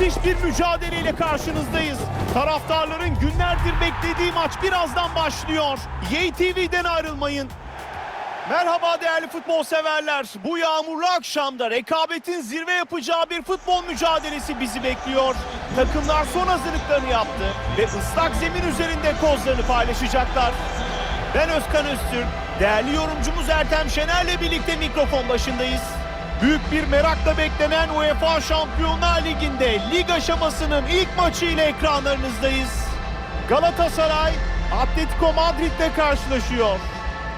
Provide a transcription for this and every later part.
Müthiş bir mücadeleyle karşınızdayız. Taraftarların günlerdir beklediği maç birazdan başlıyor. YTV'den ayrılmayın. Merhaba değerli futbol severler. Bu yağmurlu akşamda rekabetin zirve yapacağı bir futbol mücadelesi bizi bekliyor. Takımlar son hazırlıklarını yaptı ve ıslak zemin üzerinde kozlarını paylaşacaklar. Ben Özkan Öztürk, değerli yorumcumuz Ertem Şener'le birlikte mikrofon başındayız. Büyük bir merakla beklenen UEFA Şampiyonlar Ligi'nde lig aşamasının ilk maçı ile ekranlarınızdayız. Galatasaray, Atletico Madrid'le karşılaşıyor.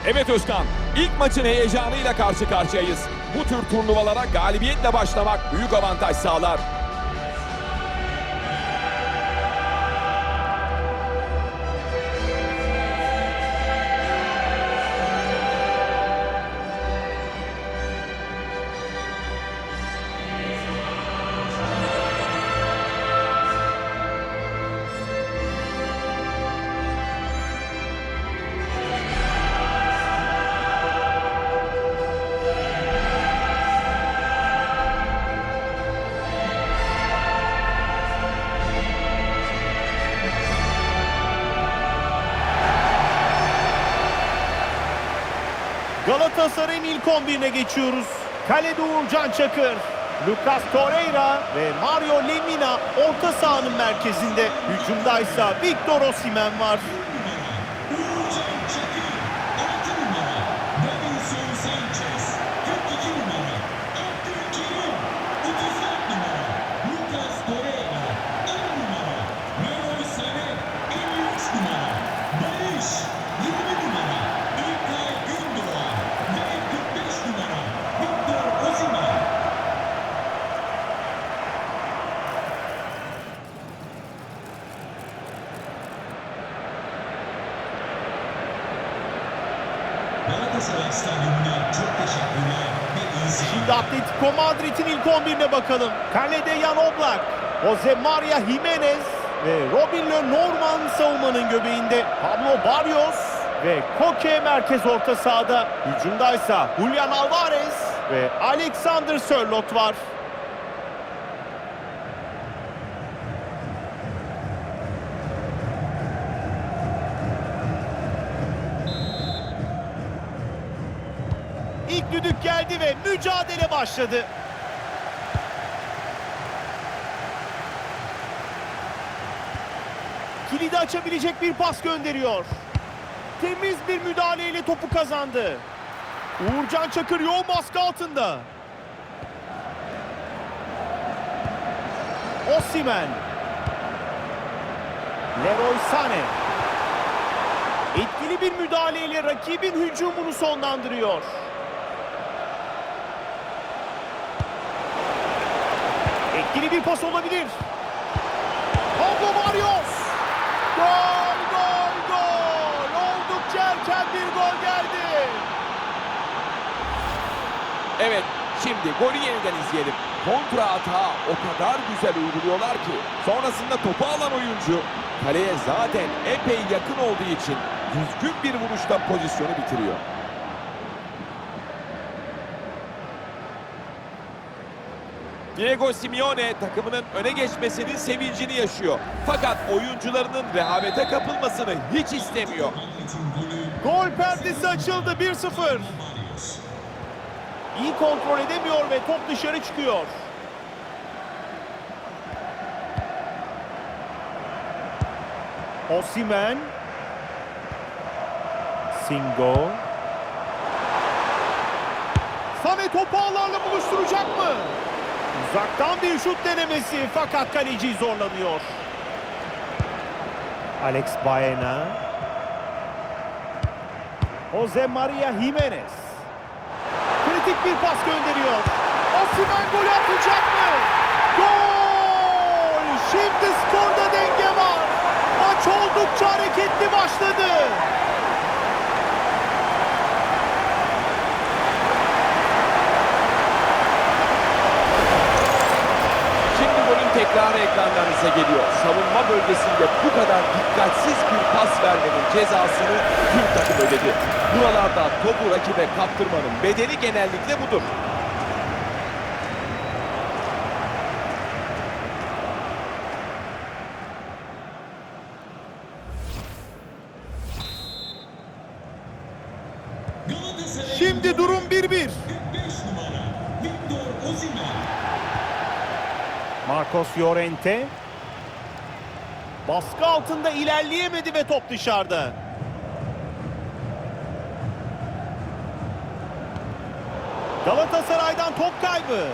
Evet Özkan, ilk maçın heyecanıyla karşı karşıyayız. Bu tür turnuvalara galibiyetle başlamak büyük avantaj sağlar. Galatasaray'ın ilk 11'ine geçiyoruz. Kalede Uğurcan Çakır, Lucas Torreira ve Mario Lemina orta sahanın merkezinde. Hücumdaysa Victor Osimhen var. Davinson Sanchez, 42 numara. Abdülkerim, 34 numara. Lucas Torreira, 10 numara. Leroy Sané, 53 numara. Barış, 20 numara. İlkay Gündoğan ve 45 numara. Victor Osimhen. Galatasaray Stadyumuna çok teşekkürler ve iyi. Şimdi Atletico Madrid'in ilk 11'ine bakalım. Kalede Jan Oblak, Jose Maria Jimenez ve Robin Norman savunmanın göbeğinde. Pablo Barrios ve Koke merkez orta sahada. Hücumdaysa Julian Alvarez ve Alexander Sörloth var. İlk düdük geldi ve mücadele başladı. Kilidi açabilecek bir pas gönderiyor. Temiz bir müdahaleyle topu kazandı. Uğurcan Çakır yoğun baskı altında. Osimhen. Leroy Sané. Etkili bir müdahaleyle rakibin hücumunu sonlandırıyor. Etkili bir pas olabilir. Pablo Barrios. Gol, gol, gol. Oldukça erken bir gol geldi. Evet, şimdi golü yeniden izleyelim. Kontra atağa o kadar güzel uyguluyorlar ki sonrasında topu alan oyuncu kaleye zaten epey yakın olduğu için düzgün bir vuruşla pozisyonu bitiriyor. Diego Simeone takımının öne geçmesinin sevincini yaşıyor. Fakat oyuncularının rehavete kapılmasını hiç istemiyor. Gol perdesi açıldı 1-0. İyi kontrol edemiyor ve top dışarı çıkıyor. Osimhen. Singo. Samet topu ağlarla buluşturacak mı? Uzaktan bir şut denemesi fakat kaleci zorlanıyor. Alex Baena. Jose Maria Jimenez. Kritik bir pas gönderiyor. Osimhen golü atacak mı? Gol! Şimdi skorda denge var. Maç oldukça hareketli başladı. tekrarı ekranlarınıza geliyor. Savunma bölgesinde bu kadar dikkatsiz bir pas vermenin cezasını tüm takım ödedi. Buralarda topu rakibe kaptırmanın bedeli genellikle budur. Şimdi durum 1-1. Marcos Llorente. Baskı altında ilerleyemedi ve top dışarıda. Galatasaray'dan top kaybı.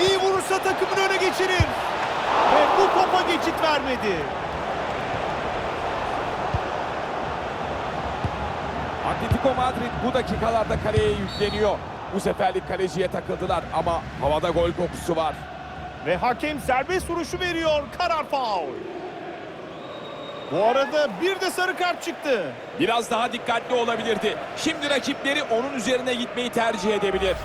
İyi vurursa takımını öne geçirir. Ve bu topa geçit vermedi. Atletico Madrid bu dakikalarda kaleye yükleniyor. Bu seferlik kaleciye takıldılar ama havada gol kokusu var. Ve hakem serbest vuruşu veriyor. Karar faul. Bu arada bir de sarı kart çıktı. Biraz daha dikkatli olabilirdi. Şimdi rakipleri onun üzerine gitmeyi tercih edebilir.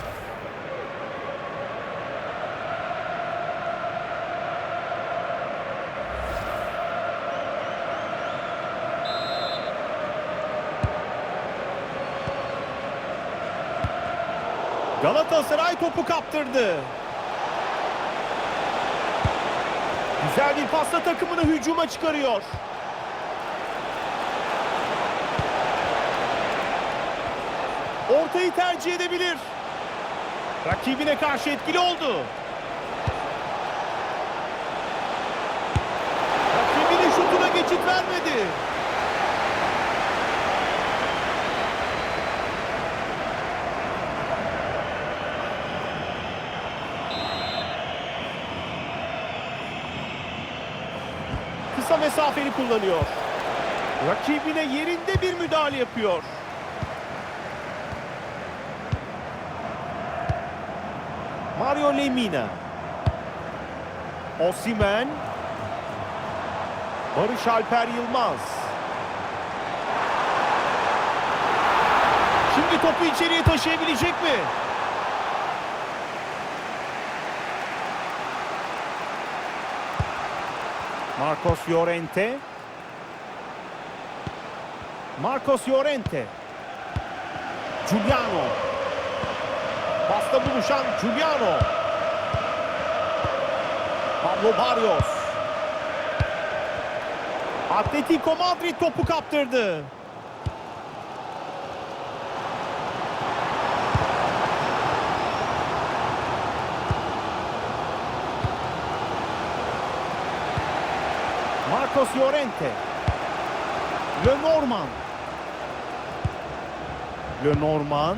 Galatasaray topu kaptırdı. Güzel bir pasla takımını hücuma çıkarıyor. Ortayı tercih edebilir. Rakibine karşı etkili oldu. Rakibinin şutuna geçit vermedi. Mesafeli kullanıyor. Rakibine yerinde bir müdahale yapıyor. Mario Lemina. Osimen. Barış Alper Yılmaz. Şimdi topu içeriye taşıyabilecek mi? Marcos Llorente. Marcos Llorente. Giuliano. Pasta buluşan Giuliano. Pablo Barrios. Atletico Madrid topu kaptırdı. Marcos Llorente. Le Norman. Le Norman.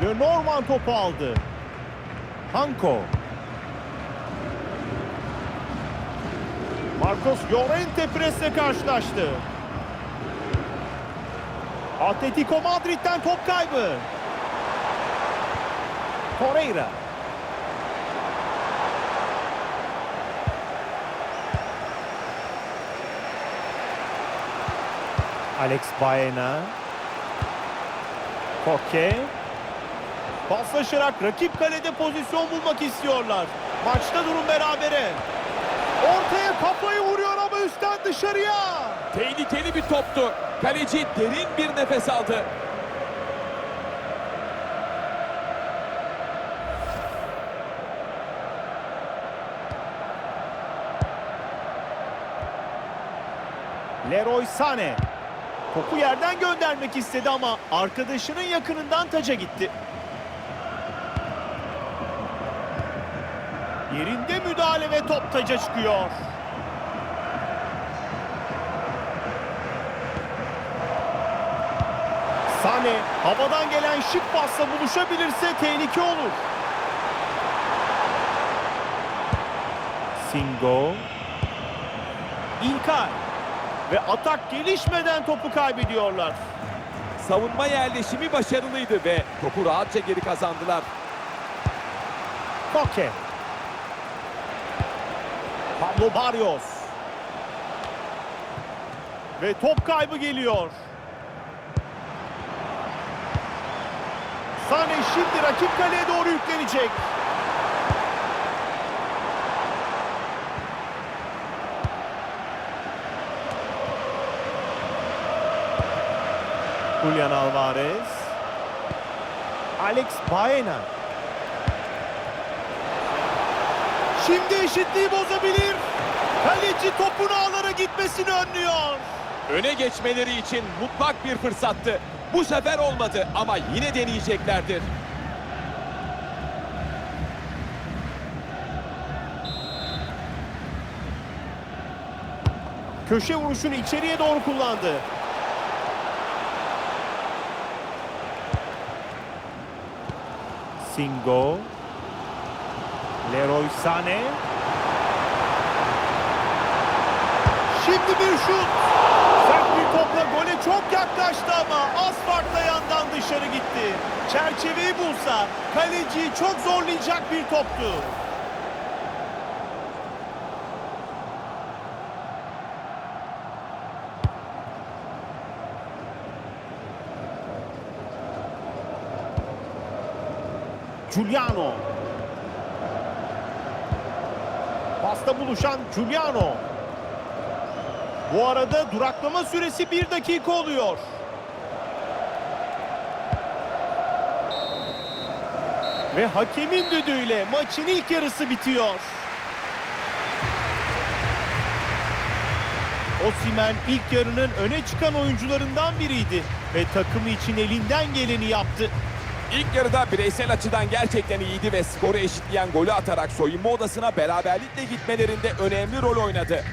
Le Norman topu aldı. Hanko. Marcos Llorente presle karşılaştı. Atletico Madrid'den top kaybı. Torreira. Alex Baena. Koke. Paslaşarak rakip kalede pozisyon bulmak istiyorlar. Maçta durum berabere. Ortaya kafayı vuruyor ama üstten dışarıya. Tehlikeli bir toptu. Kaleci derin bir nefes aldı. Leroy Sané. Topu yerden göndermek istedi ama arkadaşının yakınından taca gitti. Yerinde müdahale ve top taca çıkıyor. Sane havadan gelen şık pasla buluşabilirse tehlike olur. Singo. İlkay. Ve atak gelişmeden topu kaybediyorlar. Savunma yerleşimi başarılıydı ve topu rahatça geri kazandılar. Koke. Pablo Barrios. Ve top kaybı geliyor. Sane şimdi rakip kaleye doğru yüklenecek. Julian Alvarez. Alex Baena. Şimdi eşitliği bozabilir. Kaleci topun ağlara gitmesini önlüyor. Öne geçmeleri için mutlak bir fırsattı. Bu sefer olmadı ama yine deneyeceklerdir. Köşe vuruşunu içeriye doğru kullandı. Singo. Leroy Sané. Şimdi bir şut. Sert bir topla gole çok yaklaştı ama az farkla yandan dışarı gitti. Çerçeveyi bulsa kaleciyi çok zorlayacak bir toptu. Giuliano. Pasta buluşan Giuliano. Bu arada duraklama süresi bir dakika oluyor. Ve hakemin düdüğüyle maçın ilk yarısı bitiyor. Osimhen ilk yarının öne çıkan oyuncularından biriydi ve takımı için elinden geleni yaptı. İlk yarıda bireysel açıdan gerçekten iyiydi ve skoru eşitleyen golü atarak soyunma odasına beraberlikle gitmelerinde önemli rol oynadı.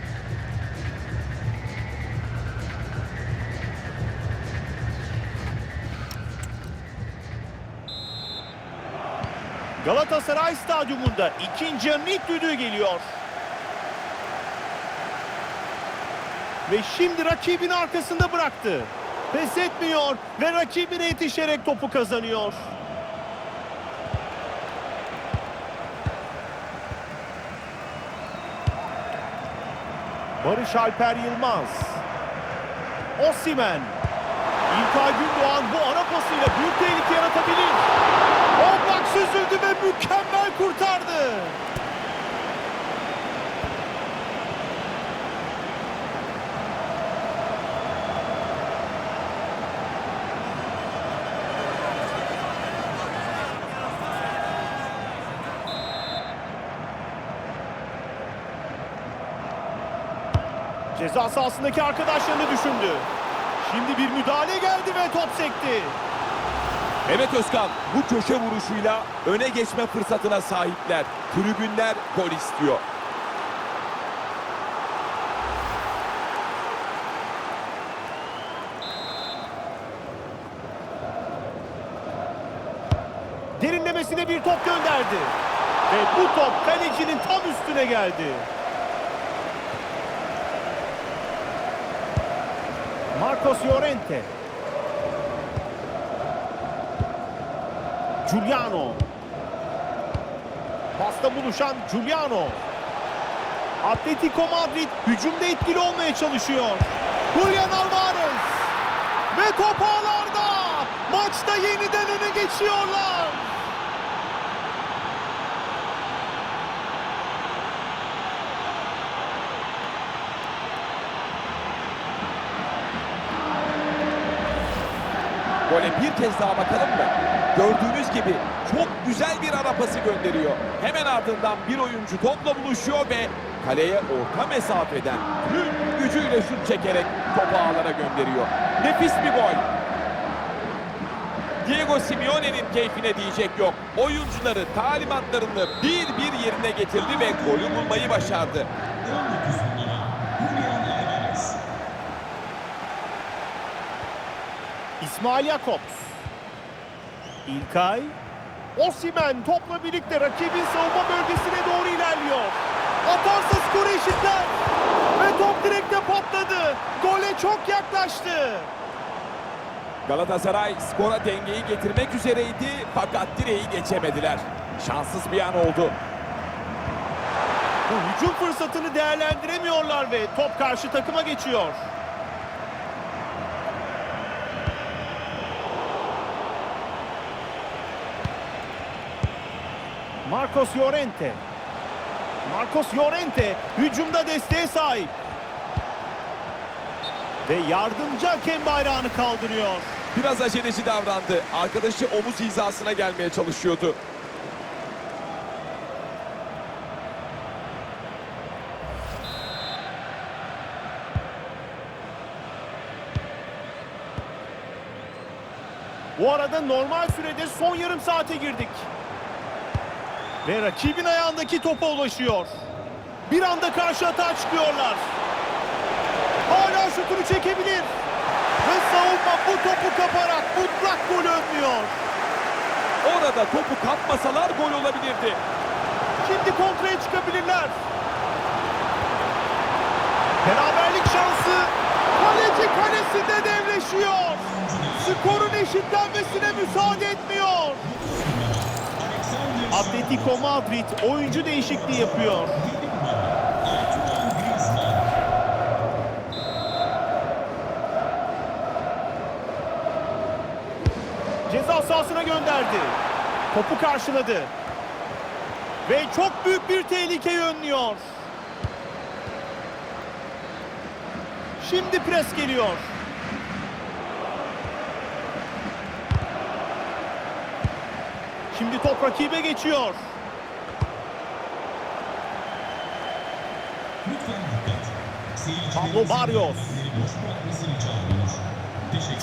Galatasaray Stadyumunda ikinci yarının düdüğü geliyor. Ve şimdi rakibin arkasında bıraktı. Pes etmiyor ve rakibine yetişerek topu kazanıyor. Barış Alper Yılmaz. Osimen. İlkay Gündoğan bu ara pasıyla büyük tehlike yaratabilir. Oblak süzüldü ve mükemmel kurtardı. Ceza sahasındaki arkadaşlarını düşündü. Şimdi bir müdahale geldi ve top sekti. Mehmet Özkan bu köşe vuruşuyla öne geçme fırsatına sahipler. Tribünler gol istiyor. Derinlemesine bir top gönderdi. Ve bu top kalecinin tam üstüne geldi. Marcos Llorente. Giuliano. Pasta buluşan Giuliano. Atletico Madrid hücumda etkili olmaya çalışıyor. Julian Alvarez. Ve top ağlarda. Maçta yeniden öne geçiyorlar. Gole kez daha bakalım mı? Gördüğünüz gibi çok güzel bir ara pası gönderiyor. Hemen ardından bir oyuncu topla buluşuyor ve kaleye orta mesafeden tüm gücüyle şut çekerek topu ağlara gönderiyor. Nefis bir gol. Diego Simeone'nin keyfine diyecek yok. Oyuncuları talimatlarını bir bir yerine getirdi ve golü bulmayı başardı. 19 numara Julian Alvarez. İsmail Jakobs. İlkay. Osimen topla birlikte rakibin savunma bölgesine doğru ilerliyor. Atarsa skoru eşitler. Ve top direkte patladı. Gole çok yaklaştı. Galatasaray skora dengeyi getirmek üzereydi fakat direği geçemediler. Şanssız bir an oldu. Bu hücum fırsatını değerlendiremiyorlar ve top karşı takıma geçiyor. Marcos Llorente. Marcos Llorente hücumda desteğe sahip. Ve yardımcı hakem bayrağını kaldırıyor. Biraz aceleci davrandı. Arkadaşı omuz hizasına gelmeye çalışıyordu. Bu arada normal sürede son yarım saate girdik. Ve rakibin ayağındaki topa ulaşıyor. Bir anda karşı atağa çıkıyorlar. Hala şutunu çekebilir. Ve savunma bu topu kaparak mutlak gol önlüyor. Orada topu kapmasalar gol olabilirdi. Şimdi kontraya çıkabilirler. Beraberlik şansı kaleci kalesinde devleşiyor. Skorun eşitlenmesine müsaade etmiyor. Atletico Madrid oyuncu değişikliği yapıyor. Ceza sahasına gönderdi. Topu karşıladı. Ve çok büyük bir tehlikeyi önlüyor. Şimdi pres geliyor. Şimdi top rakibe geçiyor. Pablo Barrios.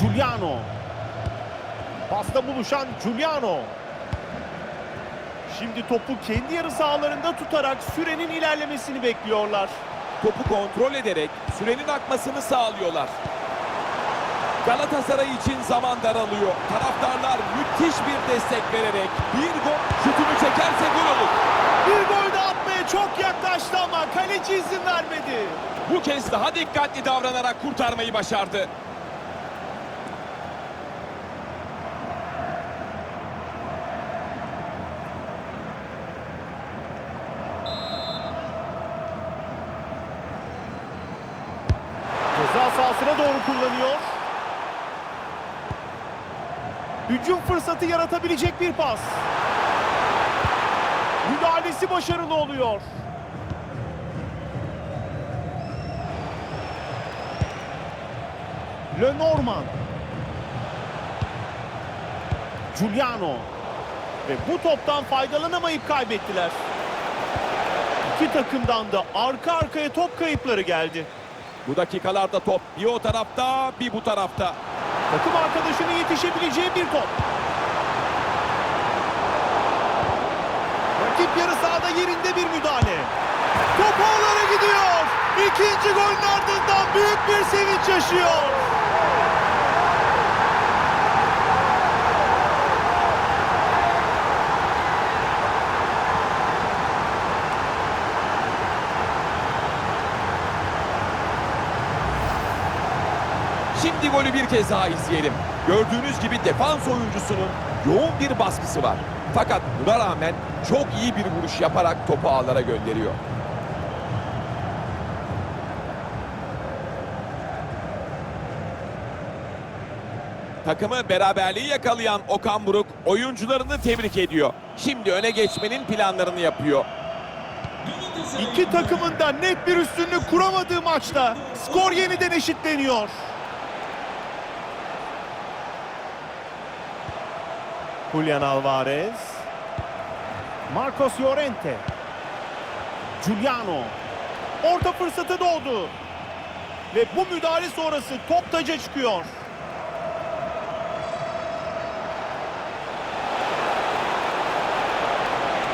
Giuliano. Pasta buluşan Giuliano. Şimdi topu kendi yarı sahalarında tutarak sürenin ilerlemesini bekliyorlar. Topu kontrol ederek sürenin akmasını sağlıyorlar. Galatasaray için zaman daralıyor. Taraftarlar müthiş bir destek vererek bir gol şutunu çekerse gol olur. Bir gol de atmaya çok yaklaştı ama kaleci izin vermedi. Bu kez daha dikkatli davranarak kurtarmayı başardı. Ceza sahasına doğru kullanıyor. Hücum fırsatı yaratabilecek bir pas. Müdahalesi başarılı oluyor. Lenormand. Giuliano. Ve bu toptan faydalanamayıp kaybettiler. İki takımdan da arka arkaya top kayıpları geldi. Bu dakikalarda top bir o tarafta bir bu tarafta. Takım arkadaşının yetişebileceği bir top. Rakip yarı sahada yerinde bir müdahale. Top ağlara gidiyor. İkinci golün ardından büyük bir sevinç yaşıyor. Şimdi golü bir kez daha izleyelim. Gördüğünüz gibi defans oyuncusunun yoğun bir baskısı var. Fakat buna rağmen çok iyi bir vuruş yaparak topu ağlara gönderiyor. Takımı beraberliği yakalayan Okan Buruk oyuncularını tebrik ediyor. Şimdi öne geçmenin planlarını yapıyor. İki takımın da net bir üstünlük kuramadığı maçta skor yeniden eşitleniyor. Julian Alvarez. Marcos Llorente. Giuliano. Orta fırsatı doğdu. Ve bu müdahale sonrası top taca çıkıyor.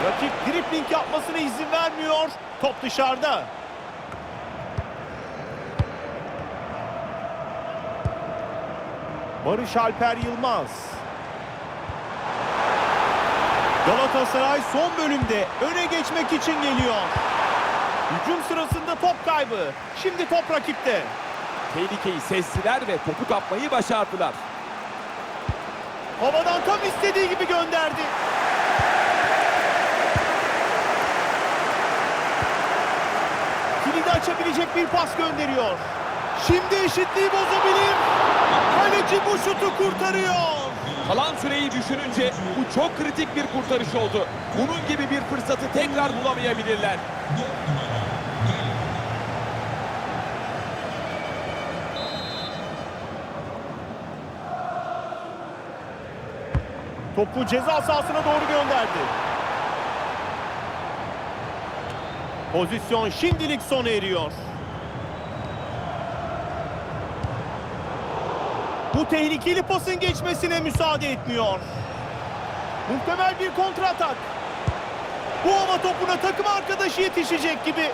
Rakip dripling yapmasına izin vermiyor. Top dışarıda. Barış Alper Yılmaz. Galatasaray son bölümde öne geçmek için geliyor. Hücum sırasında top kaybı. Şimdi top rakipte. Tehlikeyi sezdiler ve topu kapmayı başardılar. Havadan tam istediği gibi gönderdi. Kilidi açabilecek bir pas gönderiyor. Şimdi eşitliği bozabilir. Kaleci bu şutu kurtarıyor. Kalan süreyi düşününce bu çok kritik bir kurtarış oldu. Bunun gibi bir fırsatı tekrar bulamayabilirler. Topu ceza sahasına doğru gönderdi. Pozisyon şimdilik sona eriyor. Bu tehlikeli pasın geçmesine müsaade etmiyor. Muhtemel bir kontratak. Bu hava topuna takım arkadaşı yetişecek gibi.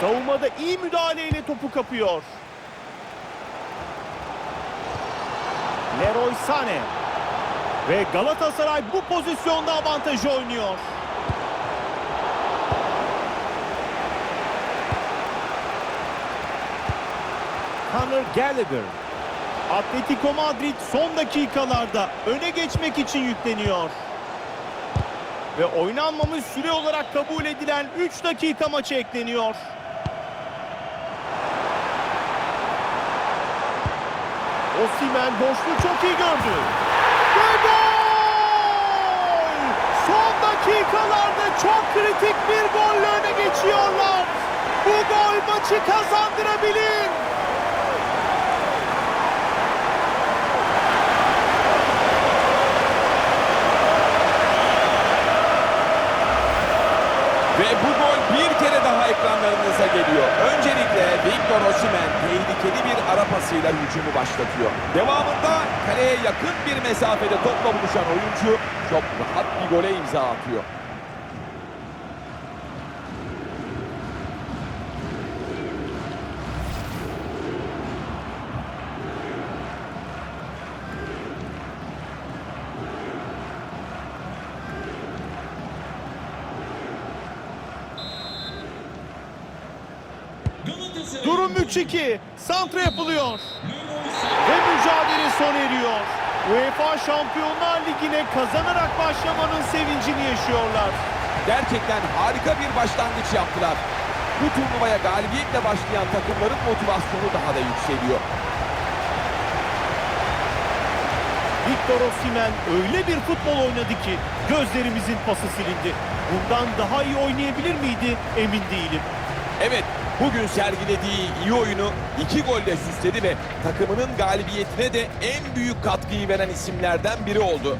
Savunmada iyi müdahaleyle topu kapıyor. Leroy Sané. Ve Galatasaray bu pozisyonda avantajı oynuyor. Conor Gallagher. Atletico Madrid son dakikalarda öne geçmek için yükleniyor. Ve oynanmamış süre olarak kabul edilen 3 dakika maça ekleniyor. Osimhen boşluğu çok iyi gördü. Ve gol! Son dakikalarda çok kritik bir golle öne geçiyorlar. Bu gol maçı kazandırabilir. Ve bu gol bir kere daha ekranlarınıza geliyor. Öncelikle Victor Osimhen tehlikeli bir ara pasıyla hücumu başlatıyor. Devamında kaleye yakın bir mesafede topla buluşan oyuncu çok rahat bir gole imza atıyor. Galatasaray Durum 3-2. Santra yapılıyor. Ve mücadele sona eriyor. UEFA Şampiyonlar Ligi'ne kazanarak başlamanın sevincini yaşıyorlar. Gerçekten harika bir başlangıç yaptılar. Bu turnuvaya galibiyetle başlayan takımların motivasyonu daha da yükseliyor. Victor Osimhen öyle bir futbol oynadı ki gözlerimizin pası silindi. Bundan daha iyi oynayabilir miydi emin değilim. Evet, bugün sergilediği iyi oyunu iki golle süsledi ve takımının galibiyetine de en büyük katkıyı veren isimlerden biri oldu.